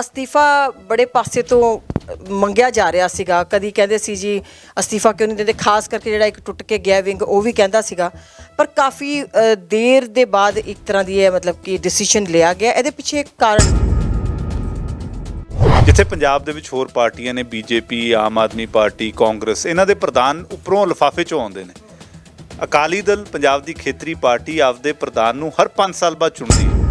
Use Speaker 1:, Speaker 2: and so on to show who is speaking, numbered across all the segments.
Speaker 1: ਅਸਤੀਫਾ ਬੜੇ ਪਾਸੇ ਤੋਂ ਮੰਗਿਆ ਜਾ ਰਿਹਾ ਸੀਗਾ। ਕਦੀ ਕਹਿੰਦੇ ਸੀ ਜੀ ਅਸਤੀਫਾ ਕਿਉਂ ਨਹੀਂ ਦਿੰਦੇ? ਖਾਸ ਕਰਕੇ ਜਿਹੜਾ ਇੱਕ ਟੁੱਟ ਕੇ ਗਿਆ ਵਿੰਗ ਉਹ ਵੀ ਕਹਿੰਦਾ ਸੀਗਾ। ਪਰ ਕਾਫੀ ਅ, ਦੇਰ ਦੇ ਬਾਅਦ ਇੱਕ ਤਰ੍ਹਾਂ ਦੀ ਇਹ ਮਤਲਬ ਕਿ ਡਿਸੀਜਨ ਲਿਆ ਗਿਆ। ਇਹਦੇ ਪਿੱਛੇ ਇੱਕ ਕਾਰਨ
Speaker 2: ਜਿੱਥੇ ਪੰਜਾਬ ਦੇ ਵਿੱਚ ਹੋਰ ਪਾਰਟੀਆਂ ਨੇ BJP Aam Aadmi party Congress ਇਹਨਾਂ ਦੇ ਪ੍ਰਧਾਨ ਉੱਪਰੋਂ ਲਿਫਾਫੇ ਚੋਂ ਆਉਂਦੇ ਨੇ। ਅਕਾਲੀ ਦਲ ਪੰਜਾਬ ਦੀ ਖੇਤਰੀ ਪਾਰਟੀ ਆਪਦੇ ਪ੍ਰਧਾਨ ਨੂੰ ਹਰ 5 ਸਾਲ ਬਾਅਦ ਚੁਣਦੀ ਹੈ।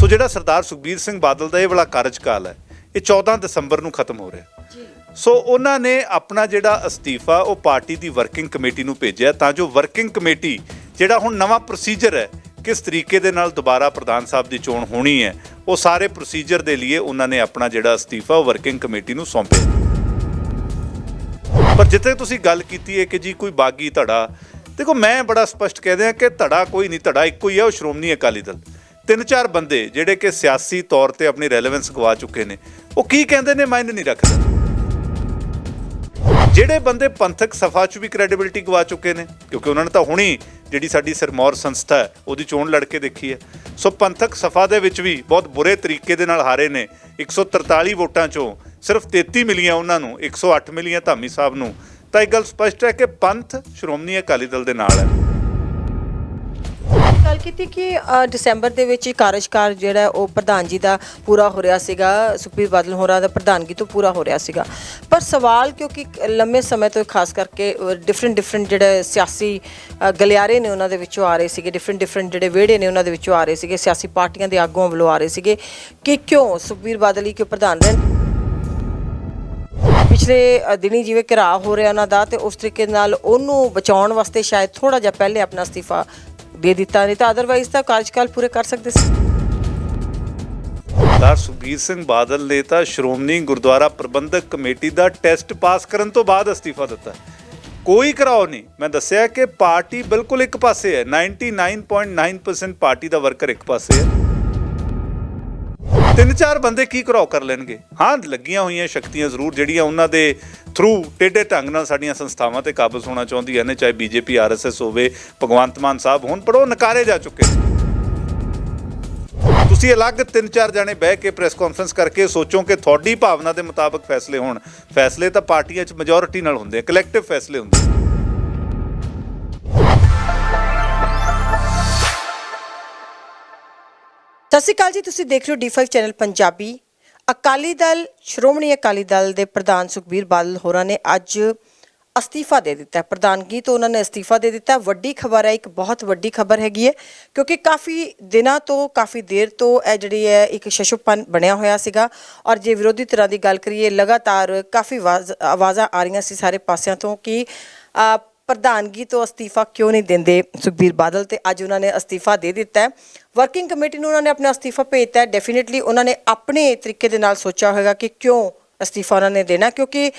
Speaker 2: ਸੋ ਜਿਹੜਾ ਸਰਦਾਰ ਸੁਖਬੀਰ ਸਿੰਘ ਬਾਦਲ ਦਾ ਇਹ ਵਾਲਾ ਕਾਰਜਕਾਲ ਹੈ ਇਹ 14 ਦਸੰਬਰ ਨੂੰ ਖਤਮ ਹੋ ਰਿਹਾ। ਸੋ ਉਹਨਾਂ ਨੇ ਆਪਣਾ ਜਿਹੜਾ ਅਸਤੀਫਾ ਉਹ ਪਾਰਟੀ ਦੀ ਵਰਕਿੰਗ ਕਮੇਟੀ ਨੂੰ ਭੇਜਿਆ ਤਾਂ ਜੋ ਵਰਕਿੰਗ ਕਮੇਟੀ ਜਿਹੜਾ ਹੁਣ ਨਵਾਂ ਪ੍ਰੋਸੀਜਰ ਹੈ ਕਿਸ ਤਰੀਕੇ ਦੇ ਨਾਲ ਦੁਬਾਰਾ ਪ੍ਰਧਾਨ ਸਾਹਿਬ ਦੀ ਚੋਣ ਹੋਣੀ ਹੈ ਉਹ ਸਾਰੇ ਪ੍ਰੋਸੀਜਰ ਦੇ ਲਈ ਉਹਨਾਂ ਨੇ ਆਪਣਾ ਜਿਹੜਾ ਅਸਤੀਫਾ ਉਹ ਵਰਕਿੰਗ ਕਮੇਟੀ ਨੂੰ ਸੌਂਪਿਆ। ਪਰ ਜਿੱਥੇ ਤੁਸੀਂ ਗੱਲ ਕੀਤੀ ਹੈ ਕਿ ਜੀ ਕੋਈ ਬਾਗੀ ਧੜਾ ਦੇਖੋ ਮੈਂ ਬੜਾ ਸਪਸ਼ਟ ਕਹਿ ਦਿਆਂ ਕਿ ਧੜਾ ਕੋਈ ਨਹੀਂ ਧੜਾ ਇੱਕੋ ਹੀ ਹੈ ਉਹ ਸ਼੍ਰੋਮਣੀ ਅਕਾਲੀ ਦਲ। ਤਿੰਨ ਚਾਰ ਬੰਦੇ ਜਿਹੜੇ ਕਿ ਸਿਆਸੀ ਤੌਰ ਤੇ ਆਪਣੀ ਰੈਲੇਵੈਂਸ ਗਵਾ ਚੁੱਕੇ ਨੇ, ਉਹ ਕੀ ਕਹਿੰਦੇ ਨੇ ਮਾਇਨੇ ਨਹੀਂ ਰੱਖਦਾ। ਜਿਹੜੇ ਬੰਦੇ ਪੰਥਕ ਸਫਾ 'ਚ ਵੀ ਕ੍ਰੈਡੀਬਿਲਟੀ ਗਵਾ ਚੁੱਕੇ ਨੇ, ਕਿਉਂਕਿ ਉਹਨਾਂ ਨੇ ਤਾਂ ਹੁਣੀ ਜਿਹੜੀ ਸਾਡੀ ਸਿਰਮੌਰ ਸੰਸਥਾ ਹੈ, ਉਹਦੀ ਚੋਣ ਲੜ ਕੇ ਦੇਖੀ ਹੈ। ਸੋ ਪੰਥਕ ਸਫਾ ਦੇ ਵਿੱਚ ਵੀ ਬਹੁਤ ਬੁਰੇ ਤਰੀਕੇ ਦੇ ਨਾਲ ਹਾਰੇ ਨੇ 143 ਵੋਟਾਂ 'ਚੋਂ ਸਿਰਫ 33 ਮਿਲੀਆਂ ਉਹਨਾਂ ਨੂੰ 108 ਮਿਲੀਆਂ ਧਾਮੀ ਸਾਹਿਬ ਨੂੰ। ਤਾਂ ਇਹ ਗੱਲ ਸਪਸ਼ਟ ਹੈ ਕਿ ਪੰਥ ਸ਼੍ਰੋਮਣੀ ਅਕਾਲੀ ਦਲ ਦੇ ਨਾਲ ਹੈ।
Speaker 1: ਕੀਤੀ ਕਿ ਅ, ਦਸੰਬਰ ਦੇ ਵਿੱਚ ਇਹ ਕਾਰਜਕਾਰ ਜਿਹੜਾ ਹੈ ਉਹ ਪ੍ਰਧਾਨ ਜੀ ਦਾ ਪੂਰਾ ਹੋ ਰਿਹਾ ਸੀਗਾ ਸੁਖਬੀਰ ਬਾਦਲ ਹੋਰਾਂ ਦਾ ਪ੍ਰਧਾਨਗੀ ਤੋਂ ਪੂਰਾ ਹੋ ਰਿਹਾ ਸੀਗਾ। ਪਰ ਸਵਾਲ ਕਿਉਂਕਿ ਇੱਕ ਲੰਮੇ ਸਮੇਂ ਤੋਂ ਖਾਸ ਕਰਕੇ ਡਿਫਰੈਂਟ ਡਿਫਰੈਂਟ ਜਿਹੜੇ ਸਿਆਸੀ ਅ, ਗਲਿਆਰੇ ਨੇ ਉਹਨਾਂ ਦੇ ਵਿੱਚੋਂ ਆ ਰਹੇ ਸੀਗੇ ਡਿਫਰੈਂਟ ਡਿਫਰੈਂਟ ਜਿਹੜੇ ਵਿਹੜੇ ਨੇ ਉਹਨਾਂ ਦੇ ਵਿੱਚੋਂ ਆ ਰਹੇ ਸੀਗੇ ਸਿਆਸੀ ਪਾਰਟੀਆਂ ਦੇ ਆਗੂਆਂ ਵੱਲੋਂ ਆ ਰਹੇ ਸੀਗੇ। ਕਿ ਕਿਉਂ ਸੁਖਬੀਰ ਬਾਦਲ ਹੀ ਕਿਉਂ ਪ੍ਰਧਾਨ ਰਹਿਣ ਪਿਛਲੇ ਅ, ਦਿਨੀ ਜਿਵੇਂ ਘਿਰਾਅ ਹੋ ਰਿਹਾ ਉਹਨਾਂ ਦਾ ਤੇ ਉਸ ਤਰੀਕੇ ਨਾਲ ਉਹਨੂੰ ਬਚਾਉਣ ਵਾਸਤੇ ਸ਼ਾਇਦ ਥੋੜਾ ਜਿਹਾ ਪਹਿਲੇ ਆਪਣਾ ਅਸਤੀਫਾ ਦੇ ਦਿੱਤਾ ਨਹੀਂ ਤਾਂ ਅਦਰਵਾਈਜ਼ ਤਾਂ ਕਾਰਜਕਾਲ ਪੂਰੇ ਕਰ ਸਕਦੇ ਸੀ।
Speaker 2: ਸਰਦਾਰ ਸੁਖਬੀਰ ਸਿੰਘ ਬਾਦਲ ਨੇ ਤਾਂ ਸ਼੍ਰੋਮਣੀ ਗੁਰਦੁਆਰਾ ਪ੍ਰਬੰਧਕ ਕਮੇਟੀ ਦਾ ਟੈਸਟ ਪਾਸ ਕਰਨ ਤੋਂ ਬਾਅਦ ਅਸਤੀਫਾ ਦਿੱਤਾ। ਕੋਈ ਕਰਾਓ ਨਹੀਂ। ਮੈਂ ਦੱਸਿਆ ਕਿ ਪਾਰਟੀ ਬਿਲਕੁਲ ਇੱਕ ਪਾਸੇ ਹੈ। 99.9% ਪਾਰਟੀ ਦਾ ਵਰਕਰ ਇੱਕ ਪਾਸੇ ਹੈ। ਤਿੰਨ ਚਾਰ ਬੰਦੇ ਕੀ ਕਰਾਓ ਕਰ ਲੈਣਗੇ? ਹਾਂ, ਲੱਗੀਆਂ ਹੋਈਆਂ ਸ਼ਕਤੀਆਂ ਜ਼ਰੂਰ ਜਿਹੜੀਆਂ ਉਹਨਾਂ ਦੇ ਥਰੂ ਟੇਢੇ ਢੰਗ ਨਾਲ ਸਾਡੀਆਂ ਸੰਸਥਾਵਾਂ ਤੇ ਕਾਬਜ਼ ਹੋਣਾ ਚਾਹੁੰਦੀਆਂ ਨੇ ਚਾਹੇ ਬੀਜੇਪੀ ਆਰਐਸਐਸ ਹੋਵੇ, ਭਗਵੰਤ ਮਾਨ ਸਾਹਿਬ ਹੋਣ, ਪਰ ਉਹ ਨਕਾਰੇ ਜਾ ਚੁੱਕੇ ਨੇ। ਤੁਸੀਂ ਅਲੱਗ ਤਿੰਨ ਚਾਰ ਜਾਣੇ ਬਹਿ ਕੇ ਪ੍ਰੈਸ ਕਾਨਫਰੰਸ ਕਰਕੇ ਸੋਚੋ ਕਿ ਤੁਹਾਡੀ ਭਾਵਨਾ ਦੇ ਮੁਤਾਬਕ ਫੈਸਲੇ ਹੋਣ। ਫੈਸਲੇ ਤਾਂ ਪਾਰਟੀਆਂ 'ਚ ਮੈਜੋਰਿਟੀ ਨਾਲ ਹੁੰਦੇ ਆ ਕਲੈਕਟਿਵ ਫੈਸਲੇ ਹੁੰਦੇ ਆ।
Speaker 1: ਸਤਿ ਸ਼੍ਰੀ ਅਕਾਲ ਜੀ, ਤੁਸੀਂ ਦੇਖ ਰਹੇ ਹੋ D5 ਚੈਨਲ ਪੰਜਾਬੀ। ਅਕਾਲੀ ਦਲ, ਸ਼੍ਰੋਮਣੀ ਅਕਾਲੀ ਦਲ ਦੇ ਪ੍ਰਧਾਨ ਸੁਖਬੀਰ ਬਾਦਲ ਹੋਰਾਂ ਨੇ ਅੱਜ ਅਸਤੀਫਾ ਦੇ ਦਿੱਤਾ ਹੈ। ਪ੍ਰਧਾਨਗੀ ਤੋਂ ਉਹਨਾਂ ਨੇ ਅਸਤੀਫਾ ਦੇ ਦਿੱਤਾ ਵੱਡੀ ਖਬਰ ਹੈ, ਇੱਕ ਬਹੁਤ ਵੱਡੀ ਖਬਰ ਹੈਗੀ ਹੈ, ਕਿਉਂਕਿ ਕਾਫੀ ਦਿਨਾਂ ਤੋਂ, ਕਾਫੀ ਦੇਰ ਤੋਂ ਇਹ ਜਿਹੜੀ ਹੈ, ਇੱਕ ਸ਼ਸ਼ੋਪਨ ਬਣਿਆ ਹੋਇਆ ਸੀਗਾ। ਔਰ ਜੇ ਵਿਰੋਧੀ ਧਿਰਾਂ ਦੀ ਗੱਲ ਕਰੀਏ, ਲਗਾਤਾਰ ਕਾਫੀ ਆਵਾਜ਼- ਆਵਾਜ਼ਾਂ ਆ ਰਹੀਆਂ ਸੀ ਸਾਰੇ ਪਾਸਿਆਂ ਤੋਂ ਕਿ ਪ੍ਰਧਾਨਗੀ ਤੋਂ ਅਸਤੀਫਾ ਕਿਉਂ ਨਹੀਂ ਦਿੰਦੇ ਸੁਖਬੀਰ ਬਾਦਲ? ਤੇ ਅੱਜ ਉਹਨਾਂ ਨੇ ਅਸਤੀਫਾ ਦੇ ਦਿੱਤਾ ਵਰਕਿੰਗ ਕਮੇਟੀ ਨੂੰ ਉਹਨਾਂ ਨੇ ਆਪਣਾ ਅਸਤੀਫਾ ਭੇਜਤਾ ਹੈ। ਡੈਫੀਨਿਟਲੀ ਉਹਨਾਂ ਨੇ ਆਪਣੇ ਤਰੀਕੇ ਦੇ ਨਾਲ ਸੋਚਿਆ ਹੋਵੇਗਾ ਕਿ ਕਿਉਂ ਅਸਤੀਫਾ ਉਹਨਾਂ ਨੇ ਦੇਣਾ ਕਿਉਂਕਿ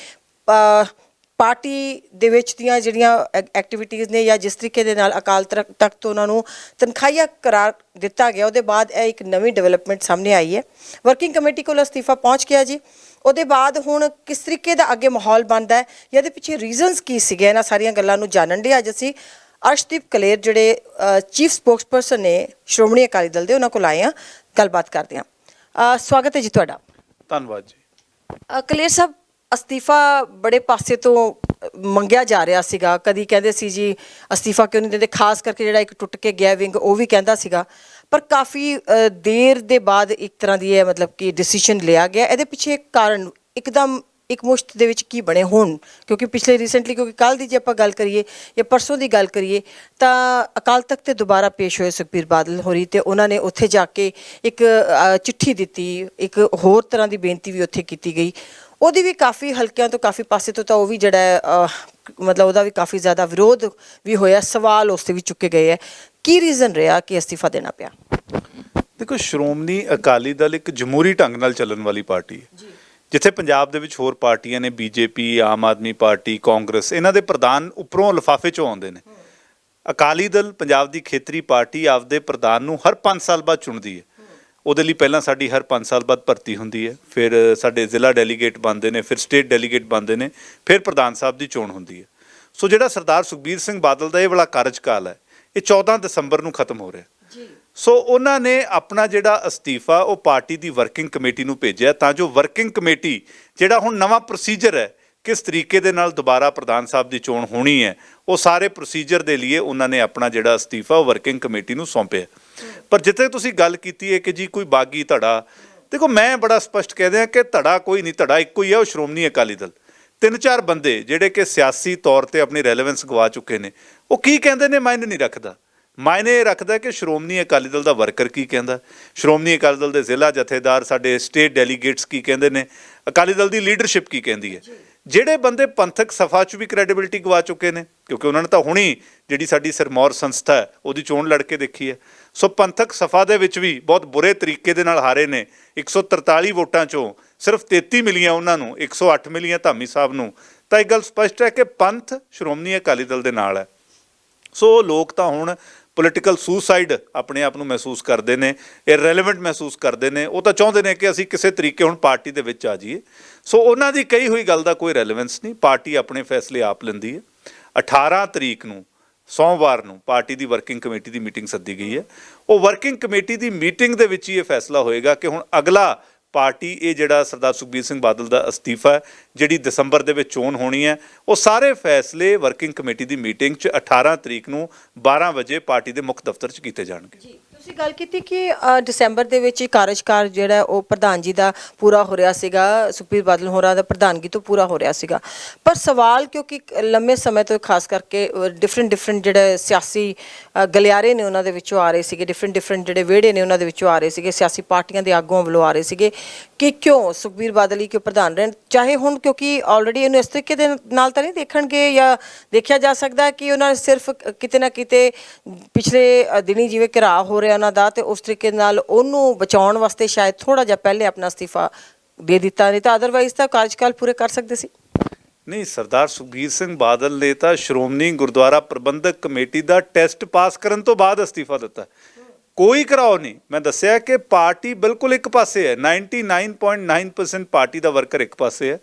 Speaker 1: ਪਾਰਟੀ ਦੇ ਵਿੱਚ ਦੀਆਂ ਜਿਹੜੀਆਂ ਐਕਟੀਵਿਟੀਆਂ ਨੇ ਜਾਂ ਜਿਸ ਤਰੀਕੇ ਦੇ ਨਾਲ ਅਕਾਲ ਤਖਤ ਤਖਤ ਤੋਂ ਉਹਨਾਂ ਨੂੰ ਤਨਖਾਹੀਆ ਕਰਾਰ ਦਿੱਤਾ ਗਿਆ, ਉਹਦੇ ਬਾਅਦ ਇਹ ਇੱਕ ਨਵੀਂ ਡਿਵੈਲਪਮੈਂਟ ਸਾਹਮਣੇ ਆਈ ਹੈ। ਵਰਕਿੰਗ ਕਮੇਟੀ ਕੋਲ ਅਸਤੀਫਾ ਪਹੁੰਚ ਗਿਆ ਜੀ। ਉਹਦੇ ਬਾਅਦ ਹੁਣ ਕਿਸ ਤਰੀਕੇ ਦਾ ਅੱਗੇ ਮਾਹੌਲ ਬਣਦਾ ਹੈ ਜਾਂ ਇਹਦੇ ਪਿੱਛੇ ਰੀਜ਼ਨਸ ਕੀ ਸੀਗੇ? ਇਹਨਾਂ ਸਾਰੀਆਂ ਗੱਲਾਂ ਨੂੰ ਜਾਣਨ ਲਈ ਅੱਜ ਅਸੀਂ ਅਰਸ਼ਦੀਪ ਕਲੇਰ ਜਿਹੜੇ ਚੀਫ ਸਪੋਕਸਪਰਸਨ ਨੇ ਸ਼੍ਰੋਮਣੀ ਅਕਾਲੀ ਦਲ ਦੇ ਉਹਨਾਂ ਕੋਲ ਆਏ ਆ ਗੱਲਬਾਤ ਕਰਦੇ ਹਾਂ। ਸਵਾਗਤ ਹੈ ਜੀ ਤੁਹਾਡਾ।
Speaker 2: ਧੰਨਵਾਦ ਜੀ।
Speaker 1: ਕਲੇਰ ਸਾਹਿਬ ਅਸਤੀਫਾ ਬੜੇ ਪਾਸੇ ਤੋਂ ਮੰਗਿਆ ਜਾ ਰਿਹਾ ਸੀਗਾ। ਕਦੀ ਕਹਿੰਦੇ ਸੀ ਜੀ ਅਸਤੀਫਾ ਕਿਉਂ ਨਹੀਂ ਦਿੰਦੇ? ਖਾਸ ਕਰਕੇ ਜਿਹੜਾ ਇੱਕ ਟੁੱਟ ਕੇ ਗਿਆ ਵਿੰਗ ਉਹ ਵੀ ਕਹਿੰਦਾ ਸੀਗਾ। ਪਰ ਕਾਫੀ ਦੇਰ ਦੇ ਬਾਅਦ ਇੱਕ ਤਰ੍ਹਾਂ ਦੀ ਇਹ ਮਤਲਬ ਕਿ ਡਿਸੀਜਨ ਲਿਆ ਗਿਆ। ਇਹਦੇ ਪਿੱਛੇ ਕਾਰਨ, ਇੱਕਦਮ ਇੱਕ ਮੁਸ਼ਤ ਦੇ ਵਿੱਚ ਕੀ ਬਣੇ ਹੋਣ? ਕਿਉਂਕਿ ਪਿਛਲੇ ਰੀਸੈਂਟਲੀ ਕਿਉਂਕਿ ਕੱਲ ਦੀ ਜੇ ਆਪਾਂ ਗੱਲ ਕਰੀਏ ਜਾਂ ਪਰਸੋਂ ਦੀ ਗੱਲ ਕਰੀਏ, ਤਾਂ ਅਕਾਲ ਤਖਤ ਤੇ ਦੁਬਾਰਾ ਪੇਸ਼ ਹੋਏ ਸੁਖਬੀਰ ਬਾਦਲ ਹੋਰੀ ਤੇ ਉਹਨਾਂ ਨੇ ਉੱਥੇ ਜਾ ਕੇ ਇੱਕ ਚਿੱਠੀ ਦਿੱਤੀ। ਇੱਕ ਹੋਰ ਤਰ੍ਹਾਂ ਦੀ ਬੇਨਤੀ ਵੀ ਉੱਥੇ ਕੀਤੀ ਗਈ। ਉਹਦੀ ਵੀ ਕਾਫੀ ਹਲਕਿਆਂ ਤੋਂ ਕਾਫੀ ਪਾਸੇ ਤੋਂ ਤਾਂ ਉਹ ਵੀ ਜਿਹੜਾ ਮਤਲਬ ਉਹਦਾ ਵੀ ਕਾਫੀ ਜ਼ਿਆਦਾ ਵਿਰੋਧ ਵੀ ਹੋਇਆ। ਸਵਾਲ ਉਸ ਤੇ ਵੀ ਚੁੱਕੇ ਗਏ ਹੈ। ਕੀ ਰੀਜ਼ਨ ਰਿਹਾ ਕਿ ਅਸਤੀਫਾ ਦੇਣਾ ਪਿਆ?
Speaker 2: ਦੇਖੋ ਸ਼੍ਰੋਮਣੀ ਅਕਾਲੀ ਦਲ ਇੱਕ ਜਮਹੂਰੀ ਢੰਗ ਨਾਲ ਚੱਲਣ ਵਾਲੀ ਪਾਰਟੀ ਹੈ। ਜਿੱਥੇ ਪੰਜਾਬ ਦੇ ਵਿੱਚ ਹੋਰ ਪਾਰਟੀਆਂ ਨੇ BJP Aam Aadmi party Congress ਇਹਨਾਂ ਦੇ ਪ੍ਰਧਾਨ ਉੱਪਰੋਂ ਲਿਫਾਫੇ ਚੋਂ ਆਉਂਦੇ ਨੇ। ਅਕਾਲੀ ਦਲ ਪੰਜਾਬ ਦੀ ਖੇਤਰੀ ਪਾਰਟੀ ਆਪਦੇ ਪ੍ਰਧਾਨ ਨੂੰ ਹਰ 5 ਸਾਲ ਬਾਅਦ ਚੁਣਦੀ ਹੈ। ਉਹਦੇ ਲਈ ਪਹਿਲਾਂ ਸਾਡੀ ਹਰ 5 ਸਾਲ ਬਾਅਦ ਭਰਤੀ ਹੁੰਦੀ ਹੈ। ਫਿਰ ਸਾਡੇ ਜ਼ਿਲ੍ਹਾ ਡੈਲੀਗੇਟ ਬਣਦੇ ਨੇ ਫਿਰ ਸਟੇਟ ਡੈਲੀਗੇਟ ਬਣਦੇ ਨੇ ਫਿਰ ਪ੍ਰਧਾਨ ਸਾਹਿਬ ਦੀ ਚੋਣ ਹੁੰਦੀ ਹੈ। ਸੋ ਜਿਹੜਾ ਸਰਦਾਰ ਸੁਖਬੀਰ ਸਿੰਘ ਬਾਦਲ ਦਾ ਇਹ ਵਾਲਾ ਕਾਰਜਕਾਲ ਹੈ ਇਹ 14 ਦਸੰਬਰ ਨੂੰ ਖਤਮ ਹੋ ਰਿਹਾ।
Speaker 1: ਜੀ।
Speaker 2: ਸੋ ਉਹਨਾਂ ਨੇ ਆਪਣਾ ਜਿਹੜਾ ਅਸਤੀਫਾ ਉਹ ਪਾਰਟੀ ਦੀ ਵਰਕਿੰਗ ਕਮੇਟੀ ਨੂੰ ਭੇਜਿਆ ਤਾਂ ਜੋ ਵਰਕਿੰਗ ਕਮੇਟੀ, ਜਿਹੜਾ ਹੁਣ ਨਵਾਂ ਪ੍ਰੋਸੀਜਰ ਹੈ, ਕਿਸ ਤਰੀਕੇ ਦੇ ਨਾਲ ਦੁਬਾਰਾ ਪ੍ਰਧਾਨ ਸਾਹਿਬ ਦੀ ਚੋਣ ਹੋਣੀ ਹੈ, ਉਹ ਸਾਰੇ ਪ੍ਰੋਸੀਜਰ ਦੇ ਲਈ ਉਹਨਾਂ ਨੇ ਆਪਣਾ ਜਿਹੜਾ ਅਸਤੀਫਾ ਉਹ ਵਰਕਿੰਗ ਕਮੇਟੀ ਨੂੰ ਸੌਂਪਿਆ। ਪਰ ਜਿੱਥੇ ਤੁਸੀਂ ਗੱਲ ਕੀਤੀ ਹੈ ਕਿ ਜੀ ਕੋਈ ਬਾਗੀ ਧੜਾ, ਦੇਖੋ ਮੈਂ ਬੜਾ ਸਪਸ਼ਟ ਕਹਿ ਦਿਆਂ ਕਿ ਧੜਾ ਕੋਈ ਨਹੀਂ, ਧੜਾ ਇੱਕੋ ਹੀ ਹੈ, ਉਹ ਸ਼੍ਰੋਮਣੀ ਅਕਾਲੀ ਦਲ। ਤਿੰਨ ਚਾਰ ਬੰਦੇ ਜਿਹੜੇ ਕਿ ਸਿਆਸੀ ਤੌਰ ਤੇ ਆਪਣੀ ਰੈਲੇਵੈਂਸ ਗਵਾ ਚੁੱਕੇ ਨੇ, ਉਹ ਕੀ ਕਹਿੰਦੇ ਨੇ ਮਾਇਨੇ ਨਹੀਂ ਰੱਖਦਾ। ਮਾਇਨੇ ਰੱਖਦਾ ਕਿ ਸ਼੍ਰੋਮਣੀ ਅਕਾਲੀ ਦਲ ਦਾ ਵਰਕਰ ਕੀ ਕਹਿੰਦਾ? ਸ਼੍ਰੋਮਣੀ ਅਕਾਲੀ ਦਲ ਦੇ ਜ਼ਿਲ੍ਹਾ ਜਥੇਦਾਰ ਸਾਡੇ ਸਟੇਟ ਡੈਲੀਗੇਟਸ ਕੀ ਕਹਿੰਦੇ ਨੇ? ਅਕਾਲੀ ਦਲ ਦੀ ਲੀਡਰਸ਼ਿਪ ਕੀ ਕਹਿੰਦੀ ਹੈ? ਜਿਹੜੇ ਬੰਦੇ ਪੰਥਕ ਸਫਾ 'ਚ ਵੀ ਕ੍ਰੈਡੀਬਿਲਿਟੀ ਗਵਾ ਚੁੱਕੇ ਨੇ ਕਿਉਂਕਿ ਉਹਨਾਂ ਨੇ ਤਾਂ ਹੁਣੀ ਜਿਹੜੀ ਸਾਡੀ ਸਿਰਮੌਰ ਸੰਸਥਾ ਹੈ ਉਹਦੀ ਚੋਣ ਲੜ ਕੇ ਦੇਖੀ ਹੈ। ਸੋ ਪੰਥਕ ਸਫਾ ਦੇ ਵਿੱਚ ਵੀ ਬਹੁਤ ਬੁਰੇ ਤਰੀਕੇ ਦੇ ਨਾਲ ਹਾਰੇ ਨੇ। 143 ਵੋਟਾਂ 'ਚੋਂ ਸਿਰਫ 33 ਮਿਲੀਆਂ ਉਹਨਾਂ ਨੂੰ 108 ਮਿਲੀਆਂ ਧਾਮੀ ਸਾਹਿਬ ਨੂੰ। ਤਾਂ ਇਹ ਗੱਲ ਸਪਸ਼ਟ ਹੈ ਕਿ ਪੰਥ ਸ਼੍ਰੋਮਣੀ ਅਕਾਲੀ ਦਲ ਦੇ ਨਾਲ ਹੈ। ਸੋ ਲੋਕ ਤਾਂ ਹੁਣ ਪੋਲੀਟੀਕਲ ਸੁਸਾਈਡ ਆਪਣੇ ਆਪ ਨੂੰ ਮਹਿਸੂਸ ਕਰਦੇ ਨੇ ਇਹ ਇਰੈਲੇਵੈਂਟ ਮਹਿਸੂਸ ਕਰਦੇ ਨੇ, ਉਹ ਤਾਂ ਚਾਹੁੰਦੇ ਨੇ ਕਿ ਅਸੀਂ ਕਿਸੇ ਤਰੀਕੇ ਹੁਣ ਪਾਰਟੀ ਦੇ ਵਿੱਚ ਆ ਜਾਈਏ। ਸੋ ਉਹਨਾਂ ਦੀ ਕਹੀ ਹੋਈ ਗੱਲ ਦਾ ਕੋਈ ਰੈਲੇਵੈਂਸ ਨਹੀਂ, ਪਾਰਟੀ ਆਪਣੇ ਫੈਸਲੇ ਆਪ ਲੈਂਦੀ ਹੈ। 18 ਤਰੀਕ ਨੂੰ, ਸੋਮਵਾਰ ਨੂੰ ਪਾਰਟੀ ਦੀ ਵਰਕਿੰਗ ਕਮੇਟੀ ਦੀ ਮੀਟਿੰਗ ਸੱਦੀ ਗਈ ਹੈ। ਉਹ ਵਰਕਿੰਗ ਕਮੇਟੀ ਦੀ ਮੀਟਿੰਗ ਦੇ ਵਿੱਚ ਹੀ ਇਹ ਫੈਸਲਾ ਹੋਏਗਾ ਕਿ ਹੁਣ ਅਗਲਾ ਪਾਰਟੀ, ਇਹ ਜਿਹੜਾ ਸਰਦਾਰ ਸੁਖਬੀਰ ਸਿੰਘ ਬਾਦਲ ਦਾ ਅਸਤੀਫਾ ਜਿਹੜੀ ਦਸੰਬਰ ਦੇ ਵਿੱਚ ਚੋਣ ਹੋਣੀ ਹੈ, ਉਹ ਸਾਰੇ ਫੈਸਲੇ ਵਰਕਿੰਗ ਕਮੇਟੀ ਦੀ ਮੀਟਿੰਗ 'ਚ 18 ਤਰੀਕ ਨੂੰ 12 ਵਜੇ ਪਾਰਟੀ ਦੇ ਮੁੱਖ ਦਫ਼ਤਰ 'ਚ ਕੀਤੇ ਜਾਣਗੇ।
Speaker 1: ਤੁਸੀਂ ਗੱਲ ਕੀਤੀ ਕਿ ਅ, ਦਸੰਬਰ ਦੇ ਵਿੱਚ ਇਹ ਕਾਰਜਕਾਰ ਜਿਹੜਾ ਹੈ ਉਹ ਪ੍ਰਧਾਨ ਜੀ ਦਾ ਪੂਰਾ ਹੋ ਰਿਹਾ ਸੀਗਾ ਸੁਖਬੀਰ ਬਾਦਲ ਹੋਰਾਂ ਦਾ ਪ੍ਰਧਾਨਗੀ ਤੋਂ ਪੂਰਾ ਹੋ ਰਿਹਾ ਸੀਗਾ। ਪਰ ਸਵਾਲ ਕਿਉਂਕਿ ਕ- ਲੰਮੇ ਸਮੇਂ ਤੋਂ ਖਾਸ ਕਰਕੇ ਡਿਫਰੈਂਟ ਡਿਫਰੈਂਟ ਜਿਹੜੇ ਸਿਆਸੀ ਅ, ਗਲਿਆਰੇ ਨੇ ਉਹਨਾਂ ਦੇ ਵਿੱਚੋਂ ਆ ਰਹੇ ਸੀਗੇ ਡਿਫਰੈਂਟ ਡਿਫਰੈਂਟ ਜਿਹੜੇ ਵਿਹੜੇ ਨੇ ਉਹਨਾਂ ਦੇ ਵਿੱਚੋਂ ਆ ਰਹੇ ਸੀਗੇ ਸਿਆਸੀ ਪਾਰਟੀਆਂ ਦੇ ਆਗੂਆਂ ਵੱਲੋਂ ਆ ਰਹੇ ਸੀਗੇ ਕਿ ਕਿਉਂ ਸੁਖਬੀਰ ਬਾਦਲ ਹੀ ਕਿਉਂ ਪ੍ਰਧਾਨ ਰਹਿਣ? ਚਾਹੇ ਹੁਣ ਕਿਉਂਕਿ ਆਲਰੇਡੀ ਇਹਨੂੰ ਇਸ ਤਰੀਕੇ ਦੇ ਨਾਲ ਤਾਂ ਨਹੀਂ ਦੇਖਣਗੇ ਜਾਂ ਦੇਖਿਆ ਜਾ ਸਕਦਾ ਕਿ ਉਹਨਾਂ ਨੇ ਸਿਰਫ ਕਿਤੇ ਨਾ ਕਿਤੇ ਪਿਛਲੇ ਅ, ਦਿਨੀ ਜਿਵੇਂ ਘਿਰਾਅ ਹੋ ਰਿਹਾ ਉਹਨਾਂ ਦਾ ਤੇ ਉਸ ਤਰੀਕੇ ਨਾਲ ਉਹਨੂੰ ਬਚਾਉਣ ਵਾਸਤੇ ਸ਼ਾਇਦ ਥੋੜਾ ਜਿਹਾ ਪਹਿਲੇ ਆਪਣਾ ਅਸਤੀਫਾ ਦੇ ਦਿੱਤਾ, ਨਹੀਂ ਤਾਂ ਅਦਰਵਾਈਜ਼ ਤਾਂ ਕਾਰਜਕਾਲ ਪੂਰੇ ਕਰ ਸਕਦੇ ਸੀ।
Speaker 2: ਨਹੀਂ, ਸਰਦਾਰ ਸੁਖਬੀਰ ਸਿੰਘ ਬਾਦਲ ਨੇ ਤਾਂ ਸ਼੍ਰੋਮਣੀ ਗੁਰਦੁਆਰਾ ਪ੍ਰਬੰਧਕ ਕਮੇਟੀ ਦਾ ਟੈਸਟ ਪਾਸ ਕਰਨ ਤੋਂ ਬਾਅਦ ਅਸਤੀਫਾ ਦਿੱਤਾ। ਕੋਈ ਕਰਾਓ ਨਹੀਂ। ਮੈਂ ਦੱਸਿਆ ਕਿ ਪਾਰਟੀ ਬਿਲਕੁਲ ਇੱਕ ਪਾਸੇ ਹੈ। 99.9% ਪਾਰਟੀ ਦਾ ਵਰਕਰ ਇੱਕ ਪਾਸੇ ਹੈ।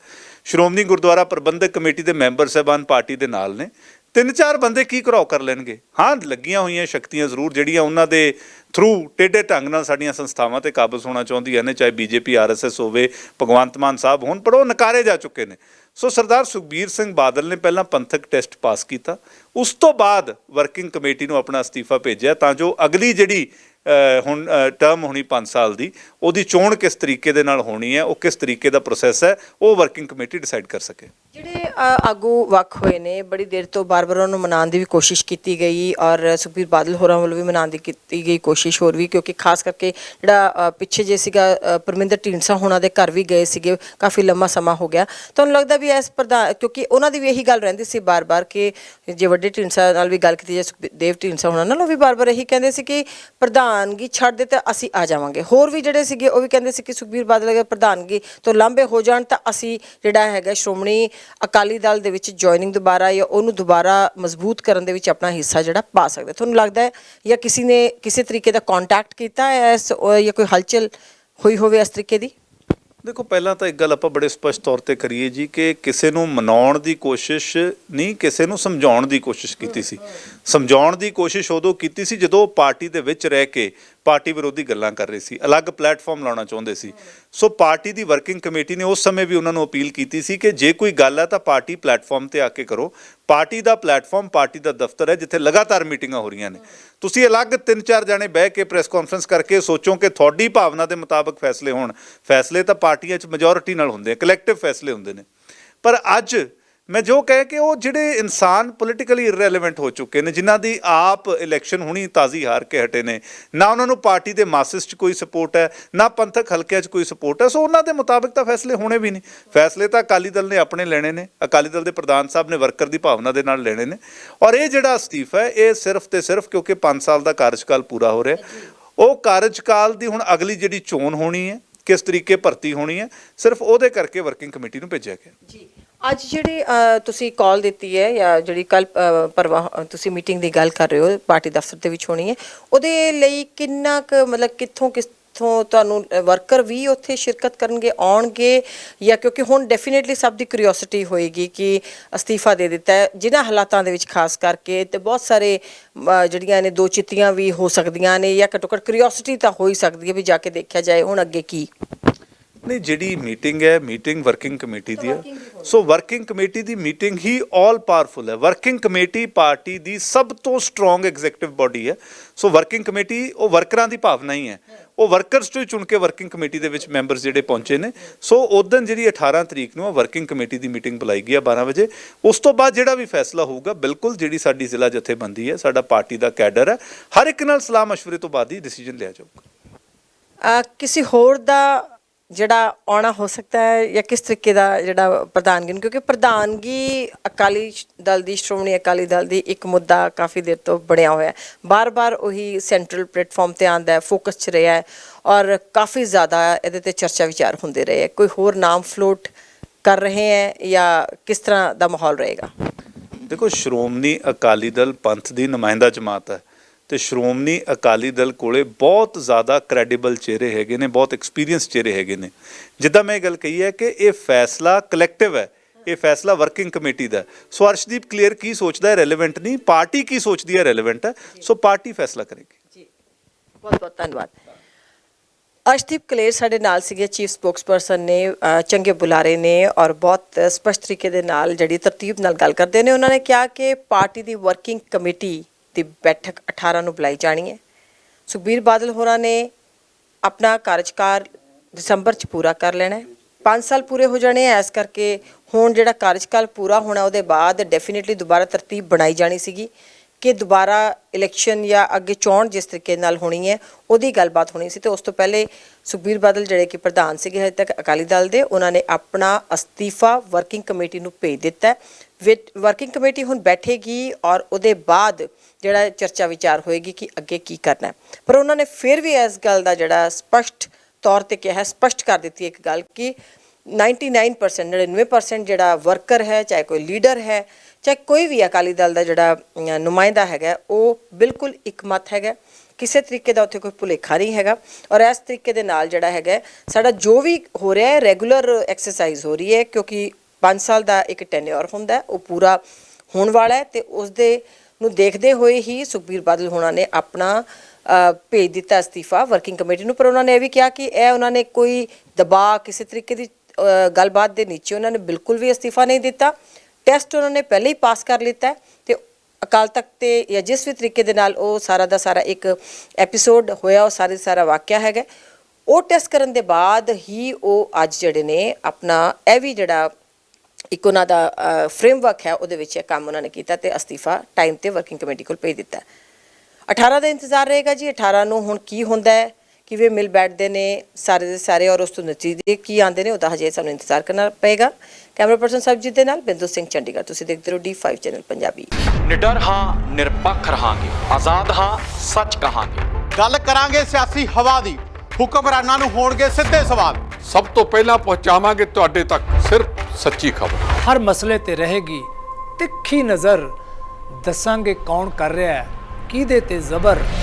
Speaker 2: ਸ਼੍ਰੋਮਣੀ ਗੁਰਦੁਆਰਾ ਪ੍ਰਬੰਧਕ ਕਮੇਟੀ ਦੇ ਮੈਂਬਰ ਸਾਹਿਬਾਨ ਪਾਰਟੀ ਦੇ ਨਾਲ ਨੇ। ਤਿੰਨ ਚਾਰ ਬੰਦੇ ਕੀ ਘਰਾਓ ਕਰ ਲੈਣਗੇ? ਹਾਂ, ਲੱਗੀਆਂ ਹੋਈਆਂ ਸ਼ਕਤੀਆਂ ਜ਼ਰੂਰ ਜਿਹੜੀਆਂ ਉਹਨਾਂ ਦੇ ਥਰੂ ਟੇਢੇ ਢੰਗ ਨਾਲ ਸਾਡੀਆਂ ਸੰਸਥਾਵਾਂ ਤੇ ਕਾਬਜ਼ ਹੋਣਾ ਚਾਹੁੰਦੀਆਂ ਨੇ, ਚਾਹੇ ਬੀਜੇਪੀ ਆਰਐਸਐਸ ਹੋਵੇ, ਭਗਵੰਤ ਮਾਨ ਸਾਹਿਬ ਹੋਣ, ਪਰ ਉਹ ਨਕਾਰੇ ਜਾ ਚੁੱਕੇ ਨੇ। ਸੋ ਸਰਦਾਰ ਸੁਖਬੀਰ ਸਿੰਘ ਬਾਦਲ ਨੇ ਪਹਿਲਾਂ ਪੰਥਕ ਟੈਸਟ ਪਾਸ ਕੀਤਾ। ਉਸ ਤੋਂ ਬਾਅਦ ਵਰਕਿੰਗ ਕਮੇਟੀ ਨੂੰ ਆਪਣਾ ਅਸਤੀਫਾ ਭੇਜਿਆ ਤਾਂ ਜੋ ਅਗਲੀ ਜਿਹੜੀ ਹੁਣ ਟਰਮ ਹੋਣੀ 5 ਸਾਲ ਦੀ, ਉਹਦੀ ਚੋਣ ਕਿਸ ਤਰੀਕੇ ਦੇ ਨਾਲ ਹੋਣੀ ਹੈ, ਉਹ ਕਿਸ ਤਰੀਕੇ ਦਾ ਪ੍ਰੋਸੈਸ ਹੈ, ਉਹ ਵਰਕਿੰਗ ਕਮੇਟੀ ਡਿਸਾਈਡ ਕਰ ਸਕੇ।
Speaker 1: ਜਿਹੜੇ ਆਗੂ ਵੱਖ ਹੋਏ ਨੇ, ਬੜੀ ਦੇਰ ਤੋਂ ਬਾਰ-ਬਾਰ ਉਹਨਾਂ ਮਨਾਉਣ ਦੀ ਵੀ ਕੋਸ਼ਿਸ਼ ਕੀਤੀ ਗਈ, ਔਰ ਸੁਖਬੀਰ ਬਾਦਲ ਹੋਰਾਂ ਵੱਲੋਂ ਵੀ ਮਨਾਉਣ ਦੀ ਕੀਤੀ ਗਈ ਕੋਸ਼ਿਸ਼ ਹੋਰ ਵੀ, ਕਿਉਂਕਿ ਖਾਸ ਕਰਕੇ ਜਿਹੜਾ ਪਿੱਛੇ ਜੇ ਸੀਗਾ ਪਰਮਿੰਦਰ ਢੀਂਡਸਾ ਹੋਣਾ ਦੇ ਘਰ ਵੀ ਗਏ ਸੀਗੇ, ਕਾਫੀ ਲੰਮਾ ਸਮਾਂ ਹੋ ਗਿਆ। ਤੁਹਾਨੂੰ ਲੱਗਦਾ ਵੀ ਇਸ ਪ੍ਰਧਾਨ ਕਿਉਂਕਿ ਉਹਨਾਂ ਦੀ ਵੀ ਇਹੀ ਗੱਲ ਰਹਿੰਦੀ ਸੀ ਬਾਰ-ਬਾਰ ਕਿ ਜੇ ਵੱਡੇ ਢੀਂਡਸਾ ਨਾਲ ਵੀ ਗੱਲ ਕੀਤੀ ਜਾਏ ਸੁਖਦੇਵ ਢੀਂਡਸਾ ਹੋਣਾ ਨਾਲ, ਉਹ ਵੀ ਬਾਰ-ਬਾਰ ਇਹੀ ਕਹਿੰਦੇ ਸੀ ਕਿ ਪ੍ਰਧਾਨਗੀ ਛੱਡ ਦੇ ਤਾਂ ਅਸੀਂ ਆ ਜਾਵਾਂਗੇ। ਹੋਰ ਵੀ ਜਿਹੜੇ ਸੀਗੇ, ਉਹ ਵੀ ਕਹਿੰਦੇ ਸੀ ਕਿ ਸੁਖਬੀਰ ਬਾਦਲ ਅਗਰ ਪ੍ਰਧਾਨਗੀ ਤੋਂ ਲਾਂਭੇ ਹੋ ਜਾਣ, ਤਾਂ ਅਸੀਂ ਜਿਹੜਾ ਹੈਗਾ ਸ਼੍ਰੋਮਣੀ ਅਕਾਲੀ ਦਲ ਦੇ ਵਿੱਚ ਜੁਆਇਨਿੰਗ ਦੁਬਾਰਾ ਜਾਂ ਉਹਨੂੰ ਦੁਬਾਰਾ ਮਜ਼ਬੂਤ ਕਰਨ ਦੇ ਵਿੱਚ ਆਪਣਾ ਹਿੱਸਾ ਜਿਹੜਾ ਪਾ ਸਕਦੇ। ਤੁਹਾਨੂੰ ਲੱਗਦਾ ਹੈ ਜਾਂ ਕਿਸੇ ਨੇ ਕਿਸੇ ਤਰੀਕੇ ਦਾ ਕੰਟੈਕਟ ਕੀਤਾ ਹੈ ਜਾਂ ਕੋਈ ਹਲਚਲ ਹੋਈ ਹੋਵੇ ਇਸ ਤਰੀਕੇ ਦੀ?
Speaker 2: ਦੇਖੋ ਪਹਿਲਾਂ ਤਾਂ ਇੱਕ ਗੱਲ ਆਪਾਂ ਬੜੇ ਸਪਸ਼ਟ ਤੌਰ ਤੇ ਕਰੀਏ ਜੀ ਕਿ ਕਿਸੇ ਨੂੰ ਮਨਾਉਣ ਦੀ ਕੋਸ਼ਿਸ਼ ਨਹੀਂ ਕਿਸੇ ਨੂੰ ਸਮਝਾਉਣ ਦੀ ਕੋਸ਼ਿਸ਼ ਕੀਤੀ ਸੀ। ਸਮਝਾਉਣ ਦੀ ਕੋਸ਼ਿਸ਼ ਉਦੋਂ ਕੀਤੀ ਸੀ ਜਦੋਂ ਪਾਰਟੀ ਦੇ ਵਿੱਚ ਰਹਿ ਕੇ ਪਾਰਟੀ ਵਿਰੋਧੀ ਗੱਲਾਂ ਕਰ ਰਹੇ ਸੀ, ਅਲੱਗ ਪਲੇਟਫਾਰਮ ਲਾਉਣਾ ਚਾਹੁੰਦੇ ਸੀ। ਸੋ ਪਾਰਟੀ ਦੀ ਵਰਕਿੰਗ ਕਮੇਟੀ ਨੇ ਉਸ ਸਮੇਂ ਵੀ ਉਹਨਾਂ ਨੂੰ ਅਪੀਲ ਕੀਤੀ ਸੀ ਕਿ ਜੇ ਕੋਈ ਗੱਲ ਹੈ ਤਾਂ ਪਾਰਟੀ ਪਲੇਟਫਾਰਮ ਤੇ ਆ ਕੇ ਕਰੋ। ਪਾਰਟੀ ਦਾ ਪਲੇਟਫਾਰਮ ਪਾਰਟੀ ਦਾ ਦਫ਼ਤਰ ਹੈ, ਜਿੱਥੇ ਲਗਾਤਾਰ ਮੀਟਿੰਗਾਂ ਹੋ ਰਹੀਆਂ ਨੇ। ਤੁਸੀਂ ਅਲੱਗ ਤਿੰਨ ਚਾਰ ਜਾਣੇ ਬਹਿ ਕੇ ਪ੍ਰੈਸ ਕਾਨਫਰੰਸ ਕਰਕੇ ਸੋਚੋ ਕਿ ਤੁਹਾਡੀ ਭਾਵਨਾ ਦੇ ਮੁਤਾਬਕ ਫੈਸਲੇ ਹੋਣ। ਫੈਸਲੇ ਤਾਂ ਪਾਰਟੀਆਂ 'ਚ ਮੈਜੋਰਿਟੀ ਨਾਲ ਹੁੰਦੇ ਆ ਕਲੈਕਟਿਵ ਫੈਸਲੇ ਹੁੰਦੇ ਨੇ। ਪਰ ਅੱਜ ਮੈਂ ਜੋ ਕਹਿ ਕੇ ਉਹ ਜਿਹੜੇ ਇਨਸਾਨ ਪੋਲੀਟੀਕਲੀ ਇਰਰੈਲੇਵੈਂਟ ਹੋ ਚੁੱਕੇ ਨੇ, ਜਿਨ੍ਹਾਂ ਦੀ ਆਪ ਇਲੈਕਸ਼ਨ ਹੁਣੀ ਤਾਜ਼ੀ ਹਾਰ ਕੇ ਹਟੇ ਨੇ, ਨਾ ਉਹਨਾਂ ਨੂੰ ਪਾਰਟੀ ਦੇ ਮਾਸਿਸ 'ਚ ਕੋਈ ਸਪੋਰਟ ਹੈ, ਨਾ ਪੰਥਕ ਹਲਕਿਆਂ 'ਚ ਕੋਈ ਸਪੋਰਟ ਹੈ, ਸੋ ਉਹਨਾਂ ਦੇ ਮੁਤਾਬਕ ਤਾਂ ਫੈਸਲੇ ਹੋਣੇ ਵੀ ਨਹੀਂ ਫੈਸਲੇ ਤਾਂ ਅਕਾਲੀ ਦਲ ਨੇ ਆਪਣੇ ਲੈਣੇ ਨੇ, ਅਕਾਲੀ ਦਲ ਦੇ ਪ੍ਰਧਾਨ ਸਾਹਿਬ ਨੇ ਵਰਕਰ ਦੀ ਭਾਵਨਾ ਦੇ ਨਾਲ ਲੈਣੇ ਨੇ, ਔਰ ਇਹ ਜਿਹੜਾ ਅਸਤੀਫਾ ਹੈ, ਇਹ ਸਿਰਫ ਤੇ ਸਿਰਫ ਕਿਉਂਕਿ 5 ਸਾਲ ਦਾ ਕਾਰਜਕਾਲ ਪੂਰਾ ਹੋ ਰਿਹਾ ਉਹ ਕਾਰਜਕਾਲ ਦੀ ਹੁਣ ਅਗਲੀ ਜਿਹੜੀ ਚੋਣ ਹੋਣੀ ਹੈ, ਕਿਸ ਤਰੀਕੇ ਭਰਤੀ ਹੋਣੀ ਹੈ, ਸਿਰਫ ਉਹਦੇ ਕਰਕੇ ਵਰਕਿੰਗ ਕਮੇਟੀ ਨੂੰ ਭੇਜਿਆ ਗਿਆ।
Speaker 1: ਜੀ ਅੱਜ ਜਿਹੜੀ ਤੁਸੀਂ ਕਾਲ ਦਿੱਤੀ ਹੈ ਜਾਂ ਜਿਹੜੀ ਕੱਲ ਪਰਵਾਹ ਤੁਸੀਂ ਮੀਟਿੰਗ ਦੀ ਗੱਲ ਕਰ ਰਹੇ ਹੋ ਪਾਰਟੀ ਦਫ਼ਤਰ ਦੇ ਵਿੱਚ ਹੋਣੀ ਹੈ, ਉਹਦੇ ਲਈ ਕਿੰਨਾ ਕੁ ਮਤਲਬ ਕਿੱਥੋਂ ਕਿਸ ਇੱਥੋਂ ਤੁਹਾਨੂੰ ਵਰਕਰ ਵੀ ਉੱਥੇ ਸ਼ਿਰਕਤ ਕਰਨਗੇ, ਆਉਣਗੇ ਜਾਂ ਕਿਉਂਕਿ ਹੁਣ ਡੈਫੀਨਿਟਲੀ ਸਭ ਦੀ ਕਿਉਰਿਓਸਿਟੀ ਹੋਏਗੀ ਕਿ ਅਸਤੀਫਾ ਦੇ ਦਿੱਤਾ ਹੈ, ਜਿਨ੍ਹਾਂ ਹਾਲਾਤਾਂ ਦੇ ਵਿੱਚ ਖਾਸ ਕਰਕੇ ਤੇ ਬਹੁਤ ਸਾਰੇ ਜਿਹੜੀਆਂ ਨੇ ਦੋ ਚਿੱਤੀਆਂ ਵੀ ਹੋ ਸਕਦੀਆਂ ਨੇ ਜਾਂ ਘੱਟੋ ਘੱਟ ਕਿਉਰਿਓਸਿਟੀ ਤਾਂ ਹੋ ਹੀ ਸਕਦੀ ਹੈ ਵੀ ਜਾ ਕੇ ਦੇਖਿਆ ਜਾਏ ਹੁਣ ਅੱਗੇ ਕੀ।
Speaker 2: ਨਹੀਂ ਜਿਹੜੀ ਮੀਟਿੰਗ ਹੈ ਮੀਟਿੰਗ ਵਰਕਿੰਗ ਕਮੇਟੀ ਦੀ ਹੈ ਸੋ ਵਰਕਿੰਗ ਕਮੇਟੀ ਦੀ ਮੀਟਿੰਗ ਹੀ ਆਲ ਪਾਵਰਫੁਲ ਹੈ ਵਰਕਿੰਗ ਕਮੇਟੀ ਪਾਰਟੀ ਦੀ ਸਭ ਤੋਂ ਸਟਰੋਂਗ ਐਗਜ਼ੀਕਟਿਵ ਬਾਡੀ ਹੈ ਸੋ ਵਰਕਿੰਗ ਕਮੇਟੀ ਉਹ ਵਰਕਰਾਂ ਦੀ ਭਾਵਨਾ ਹੀ ਹੈ ਉਹ ਵਰਕਰਸ ਤੋਂ ਹੀ ਚੁਣ ਕੇ ਵਰਕਿੰਗ ਕਮੇਟੀ ਦੇ ਵਿੱਚ ਮੈਂਬਰਸ ਜਿਹੜੇ ਪਹੁੰਚੇ ਨੇ ਸੋ ਉਦੋਂ ਜਿਹੜੀ 18 ਤਰੀਕ ਨੂੰ ਵਰਕਿੰਗ ਕਮੇਟੀ ਦੀ ਮੀਟਿੰਗ ਬੁਲਾਈ ਗਈ ਹੈ 12 ਵਜੇ ਉਸ ਤੋਂ ਬਾਅਦ ਜਿਹੜਾ ਵੀ ਫੈਸਲਾ ਹੋਊਗਾ ਬਿਲਕੁਲ ਜਿਹੜੀ ਸਾਡੀ ਜ਼ਿਲ੍ਹਾ ਜਥੇਬੰਦੀ ਹੈ ਸਾਡਾ ਪਾਰਟੀ ਦਾ ਕੈਡਰ ਹੈ ਹਰ ਇੱਕ ਨਾਲ ਸਲਾਹ مشورے ਤੋਂ ਬਾਅਦ ਹੀ ਡਿਸੀਜਨ ਲਿਆ ਜਾਊਗਾ
Speaker 1: ਅ, ਕਿਸੇ ਹੋਰ ਦਾ ਜਿਹੜਾ ਆਉਣਾ ਹੋ ਸਕਦਾ ਹੈ ਜਾਂ ਕਿਸ ਤਰੀਕੇ ਦਾ ਜਿਹੜਾ ਪ੍ਰਧਾਨਗੀ ਨੂੰ, ਕਿਉਂਕਿ ਪ੍ਰਧਾਨਗੀ ਅਕਾਲੀ ਦਲ ਦੀ, ਸ਼੍ਰੋਮਣੀ ਅਕਾਲੀ ਦਲ ਦੀ ਇੱਕ ਮੁੱਦਾ ਕਾਫੀ ਦੇਰ ਤੋਂ ਬਣਿਆ ਹੋਇਆ ਹੈ। ਬਾਰ-ਬਾਰ ਉਹੀ ਸੈਂਟਰਲ ਪਲੇਟਫਾਰਮ ਤੇ ਆਂਦਾ ਹੈ ਫੋਕਸ 'ਚ ਰਿਹਾ ਹੈ ਔਰ ਕਾਫੀ ਜ਼ਿਆਦਾ ਇਹਦੇ ਤੇ ਚਰਚਾ ਵਿਚਾਰ ਹੁੰਦੇ ਰਹੇ ਹੈ। ਕੋਈ ਹੋਰ ਨਾਮ ਫਲੋਟ ਕਰ ਰਹੇ ਹੈ ਜਾਂ ਕਿਸ ਤਰ੍ਹਾਂ ਦਾ ਮਾਹੌਲ ਰਹੇਗਾ?
Speaker 2: ਦੇਖੋ, ਸ਼੍ਰੋਮਣੀ ਅਕਾਲੀ ਦਲ ਪੰਥ ਦੀ ਨੁਮਾਇੰਦਾ ਜਮਾਤ ਹੈ। ਤੇ ਸ਼੍ਰੋਮਣੀ ਅਕਾਲੀ ਦਲ ਕੋਲੇ ਬਹੁਤ ਜ਼ਿਆਦਾ ਕ੍ਰੈਡੀਬਲ ਚਿਹਰੇ ਹੈਗੇ ਨੇ ਬਹੁਤ ਐਕਸਪੀਰੀਅੰਸ ਚਿਹਰੇ ਹੈਗੇ ਨੇ। ਜਿੱਦਾਂ ਮੈਂ ਇਹ ਗੱਲ ਕਹੀ ਹੈ ਕਿ ਇਹ ਫੈਸਲਾ ਕਲੈਕਟਿਵ ਹੈ ਇਹ ਫੈਸਲਾ ਵਰਕਿੰਗ ਕਮੇਟੀ ਦਾ। ਸੋ ਅਰਸ਼ਦੀਪ ਕਲੀਅਰ ਕੀ ਸੋਚਦਾ ਹੈ ਰੈਲੇਵੈਂਟ ਨਹੀਂ ਪਾਰਟੀ ਕੀ ਸੋਚਦੀ ਹੈ ਰੈਲੇਵੈਂਟ ਹੈ। ਸੋ ਪਾਰਟੀ ਫੈਸਲਾ ਕਰੇਗੀ।
Speaker 1: ਜੀ ਬਹੁਤ ਬਹੁਤ ਧੰਨਵਾਦ। ਅਸ਼ਦੀਪ ਕਲੇਰ ਸਾਡੇ ਨਾਲ ਸੀਗੇ ਚੀਫ ਸਪੋਕਸਪਰਸਨ ਨੇ ਚੰਗੇ ਬੁਲਾਰੇ ਨੇ ਔਰ ਬਹੁਤ ਸਪਸ਼ਟ ਤਰੀਕੇ ਦੇ ਨਾਲ ਜਿਹੜੀ ਤਰਤੀਬ ਨਾਲ ਗੱਲ ਕਰਦੇ ਨੇ। ਉਹਨਾਂ ਨੇ ਕਿਹਾ ਕਿ ਪਾਰਟੀ ਦੀ ਵਰਕਿੰਗ ਕਮੇਟੀ ਦੀ ਬੈਠਕ 18 ਨੂੰ ਬੁਲਾਈ ਜਾਣੀ ਹੈ। ਸੁਖਬੀਰ ਬਾਦਲ ਹੋਰਾਂ ਨੇ ਆਪਣਾ ਕਾਰਜਕਾਲ ਦਸੰਬਰ ਚ ਪੂਰਾ ਕਰ ਲੈਣਾ ਹੈ। 5 ਸਾਲ ਪੂਰੇ ਹੋ ਜਾਣੇ ਐ ਇਸ ਕਰਕੇ ਹੁਣ ਜਿਹੜਾ ਕਾਰਜਕਾਲ ਪੂਰਾ ਹੋਣਾ, ਉਹਦੇ ਬਾਅਦ ਡੈਫੀਨਿਟਲੀ ਦੁਬਾਰਾ ਤਰਤੀਬ ਬਣਾਈ ਜਾਣੀ ਸੀਗੀ। ਕਿ ਦੁਬਾਰਾ ਇਲੈਕਸ਼ਨ ਜਾਂ ਅੱਗੇ ਚੋਣ ਜਿਸ ਤਰੀਕੇ ਨਾਲ ਹੋਣੀ ਹੈ, ਉਹਦੀ ਗੱਲਬਾਤ ਹੋਣੀ ਸੀ ਤੇ ਉਸ ਤੋਂ ਪਹਿਲੇ ਸੁਖਬੀਰ ਬਾਦਲ ਜਿਹੜੇ ਕਿ ਪ੍ਰਧਾਨ ਸੀਗੇ ਹਜੇ ਤੱਕ ਅਕਾਲੀ ਦਲ ਦੇ, ਉਹਨਾਂ ਨੇ ਆਪਣਾ ਅਸਤੀਫਾ ਵਰਕਿੰਗ ਕਮੇਟੀ ਨੂੰ ਭੇਜ ਦਿੱਤਾ ਹੈ। ਵਰਕਿੰਗ ਕਮੇਟੀ ਹੁਣ ਬੈਠੇਗੀ ਔਰ ਉਹਦੇ ਬਾਅਦ ਜਿਹੜਾ ਚਰਚਾ ਵਿਚਾਰ ਹੋਏਗੀ ਕਿ ਅੱਗੇ ਕੀ ਕਰਨਾ ਹੈ। ਪਰ ਉਹਨਾਂ ਨੇ ਫਿਰ ਵੀ ਇਸ ਗੱਲ ਦਾ ਜਿਹੜਾ ਸਪਸ਼ਟ ਤੌਰ ਤੇ ਕਿਹਾ ਹੈ ਸਪਸ਼ਟ ਕਰ ਦਿੱਤੀ ਇੱਕ ਗੱਲ ਕਿ 99% 99% ਜਿਹੜਾ ਵਰਕਰ ਹੈ, ਚਾਹੇ ਕੋਈ ਲੀਡਰ ਹੈ ਚਾਹੇ ਕੋਈ ਵੀ ਅਕਾਲੀ ਦਲ ਦਾ ਜਿਹੜਾ ਨੁਮਾਇੰਦਾ ਹੈਗਾ, ਉਹ ਬਿਲਕੁਲ ਇਕਮਤ ਹੈਗਾ। ਕਿਸੇ ਤਰੀਕੇ ਦਾ ਉੱਥੇ ਕੋਈ ਭੁਲੇਖਾ ਨਹੀਂ ਹੈਗਾ। ਔਰ ਇਸ ਤਰੀਕੇ ਦੇ ਨਾਲ ਜਿਹੜਾ ਹੈਗਾ, ਸਾਡਾ ਜੋ ਵੀ ਹੋ ਰਿਹਾ ਹੈ, ਰੈਗੂਲਰ ਐਕਸਰਸਾਈਜ਼ ਹੋ ਰਹੀ ਹੈ, ਕਿਉਂਕਿ 5 ਸਾਲ ਦਾ ਇੱਕ ਟੈਨਿਓਰ ਹੁੰਦਾ ਉਹ ਪੂਰਾ ਹੋਣ ਵਾਲਾ ਹੈ ਤੇ ਉਸ ਦੇ ਨੂੰ ਦੇਖਦੇ ਹੋਏ ਹੀ ਸੁਖਬੀਰ ਬਾਦਲ ਹੋਣਾ ਨੇ ਆਪਣਾ ਭੇਜ ਦਿੱਤਾ ਅਸਤੀਫਾ ਵਰਕਿੰਗ ਕਮੇਟੀ ਨੂੰ। ਪਰ ਉਹਨਾਂ ਨੇ ਇਹ ਵੀ ਕਿਹਾ ਕਿ ਇਹ ਉਹਨਾਂ ਨੇ ਕੋਈ ਦਬਾਅ, ਕਿਸੇ ਤਰੀਕੇ ਦੀ ਗੱਲਬਾਤ ਦੇ ਨੀਚੇ ਉਹਨਾਂ ਨੇ ਬਿਲਕੁਲ ਵੀ ਅਸਤੀਫਾ ਨਹੀਂ ਦਿੱਤਾ। ਟੈਸਟ ਉਹਨਾਂ ਨੇ ਪਹਿਲੇ ਹੀ ਪਾਸ ਕਰ ਲਿੱਤਾ ਹੈ ਤੇ ਅਕਾਲ ਤਖਤ ਤੇ ਜਾਂ ਜਿਸ ਵੀ ਤਰੀਕੇ ਦੇ ਨਾਲ ਉਹ ਸਾਰਾ ਦਾ ਸਾਰਾ ਇੱਕ ਐਪੀਸੋਡ ਹੋਇਆ, ਉਹ ਸਾਰੇ ਦਾ ਸਾਰਾ ਵਾਕਿਆ ਹੈਗਾ ਉਹ ਟੈਸਟ ਕਰਨ ਦੇ ਬਾਅਦ ਹੀ ਉਹ ਅੱਜ ਜਿਹੜੇ ਨੇ ਆਪਣਾ ਇਹ ਵੀ ਜਿਹੜਾ ਇੱਕ ਉਹਨਾਂ ਦਾ ਫਰੇਮਵਰਕ ਹੈ, ਉਹਦੇ ਵਿੱਚ ਇਹ ਕੰਮ ਉਹਨਾਂ ਨੇ ਕੀਤਾ ਤੇ ਅਸਤੀਫਾ ਟਾਈਮ ਤੇ ਵਰਕਿੰਗ ਕਮੇਟੀ ਕੋਲ ਭੇਜ ਦਿੱਤਾ ਹੈ। 18 ਦਾ ਇੰਤਜ਼ਾਰ ਰਹੇਗਾ ਜੀ 18 ਨੂੰ ਹੁਣ ਕੀ ਹੁੰਦਾ ਹੈ? ਕਿਵੇਂ ਮਿਲ ਬੈਠਦੇ ਨੇ ਸਾਰੇ ਦੇ ਸਾਰੇ ਔਰ ਉਸ ਤੋਂ ਨਤੀਜੇ ਕੀ ਆਉਂਦੇ ਨੇ ਉਹਦਾ ਹਜੇ ਸਾਨੂੰ ਇੰਤਜ਼ਾਰ ਕਰਨਾ ਪਏਗਾ। ਕੈਮਰਾ ਪਰਸਨ ਸਰਬਜੀਤ ਦੇ ਨਾਲ ਬਿੰਦੂ ਸਿੰਘ ਚੰਡੀਗੜ੍ਹ ਤੁਸੀਂ ਦੇਖਦੇ ਰਹੋ D5 ਚੈਨਲ ਪੰਜਾਬੀ।
Speaker 3: ਨਿਡਰ ਹਾਂ ਨਿਰਪੱਖ ਰਹਾਂਗੇ ਆਜ਼ਾਦ ਹਾਂ ਸੱਚ ਕਹਾਂਗੇ।
Speaker 4: ਗੱਲ ਕਰਾਂਗੇ ਸਿਆਸੀ ਹਵਾ ਦੀ ਹੁਕਮਰਾਨਾਂ ਨੂੰ ਹੋਣਗੇ ਸਿੱਧੇ ਸਵਾਲ।
Speaker 5: ਸਭ ਤੋਂ ਪਹਿਲਾਂ ਪਹੁੰਚਾਵਾਂਗੇ ਤੁਹਾਡੇ ਤੱਕ ਸਿਰਫ ਸੱਚੀ ਖਬਰ।
Speaker 6: ਹਰ ਮਸਲੇ ਤੇ ਰਹੇਗੀ ਤਿੱਖੀ ਨਜ਼ਰ। ਦੱਸਾਂਗੇ ਕੌਣ ਕਰ ਰਿਹਾ ਹੈ ਕਿਹਦੇ ਤੇ ਜ਼ਬਰ।